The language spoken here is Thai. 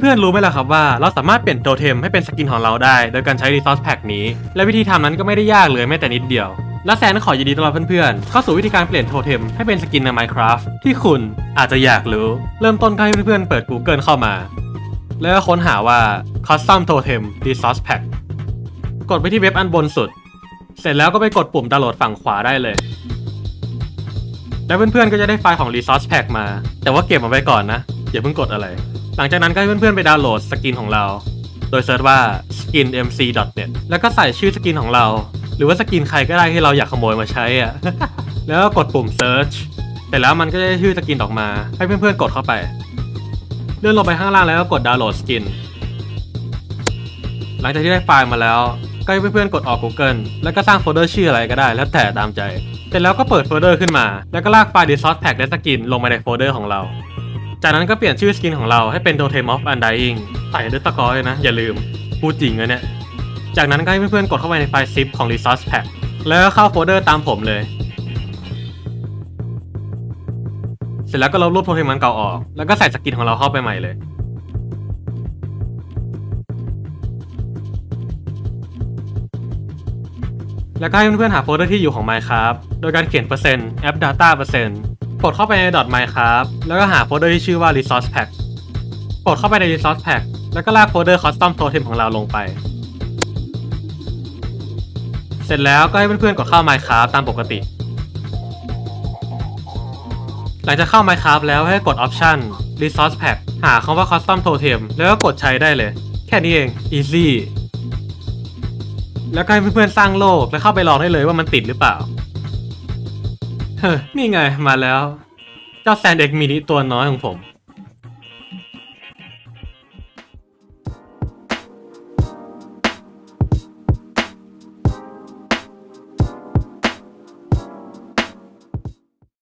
เพื่อนๆรู้ไหมล่ะครับว่าเราสามารถเปลี่ยนโทเทมให้เป็นสกินของเราได้ โดยการใช้ Resource Pack นี้ และวิธีทำนั้นก็ไม่ได้ยากเลยแม้แต่นิดเดียว และแซนขอยินดีต้อนรับเพื่อนๆเข้าสู่วิธีการเปลี่ยนโทเทมให้เป็นสกินใน Minecraft ที่คุณอาจจะอยากรู้ เริ่มต้นก็ให้เพื่อนๆเปิด Google เข้ามา แล้วก็ค้นหาว่า Custom Totem Resource Pack กดไปที่เว็บอันบนสุด เสร็จแล้วก็ไปกดปุ่มดาวน์โหลดฝั่งขวาได้เลย แล้วเพื่อนๆก็จะได้ไฟล์ของ Resource Pack มา แต่ว่าเก็บมาไว้ก่อนนะอย่าเพิ่งกดอะไร หลังจากนั้นก็ให้เพื่อนๆไปดาวน์โหลดสกินของเรา โดยเซิร์ชว่า skinmc.net แล้วก็ใส่ชื่อสกินของเรา หรือว่าสกินใครก็ได้ที่เราอยากขโมยมาใช้อะ แล้วก็กดปุ่ม search แต่แล้วมันก็จะได้ชื่อสกินออกมา ให้เพื่อนๆกดเข้าไป เลื่อนลงไปข้างล่างแล้วก็กดดาวน์โหลดสกิน หลังจากที่ได้ไฟล์มาแล้ว ก็ให้เพื่อนๆกดออก Google แล้วก็สร้างโฟลเดอร์ชื่ออะไรก็ได้ แล้วแต่ตามใจ เสร็จแล้วก็เปิดโฟลเดอร์ขึ้นมา แล้วก็ลากไฟล์ Resource Pack และสกินลงมาในโฟลเดอร์ของเรา จากนั้นก็เปลี่ยนชื่อสกินของเราให้เป็น Totem of Undying ใส่ด้วยตะก้อเลยนะ อย่าลืม พูดจริงนะเนี่ย จากนั้นก็ให้เพื่อนๆกดเข้าไปในไฟล์ zip ของ Resource Pack แล้วเข้าโฟลเดอร์ตามผมเลย เสร็จแล้วก็ลบรูปโทเทมมันเก่าออก แล้วก็ใส่สกินของเราเข้าไปใหม่เลย แล้วก็ให้เพื่อนๆหาโฟลเดอร์ที่อยู่ของ Minecraft โดยการเขียนเปอร์เซ็นต์ app data เปอร์เซ็นต์ กดเข้าไปใน .minecraft แล้วก็หาโฟลเดอร์ที่ชื่อว่า resource pack กดเข้าไปใน resource pack แล้วก็ลากโฟลเดอร์ custom totem ของเราลงไป เสร็จแล้วก็ให้เพื่อนๆกดเข้า Minecraft ตามปกติ หลังจากเข้า Minecraft แล้วให้กด Option Resource Pack หาคำว่า Custom Totem แล้วก็กดใช้ได้เลย แค่นี้เอง easy แล้วก็ให้เพื่อนๆสร้างโลกแล้วเข้าไปลองได้เลยว่ามันติดหรือเปล่า เฮ้นี่ไงมาแล้ว เจ้าแซนเด็กมินิตัวน้อยของผม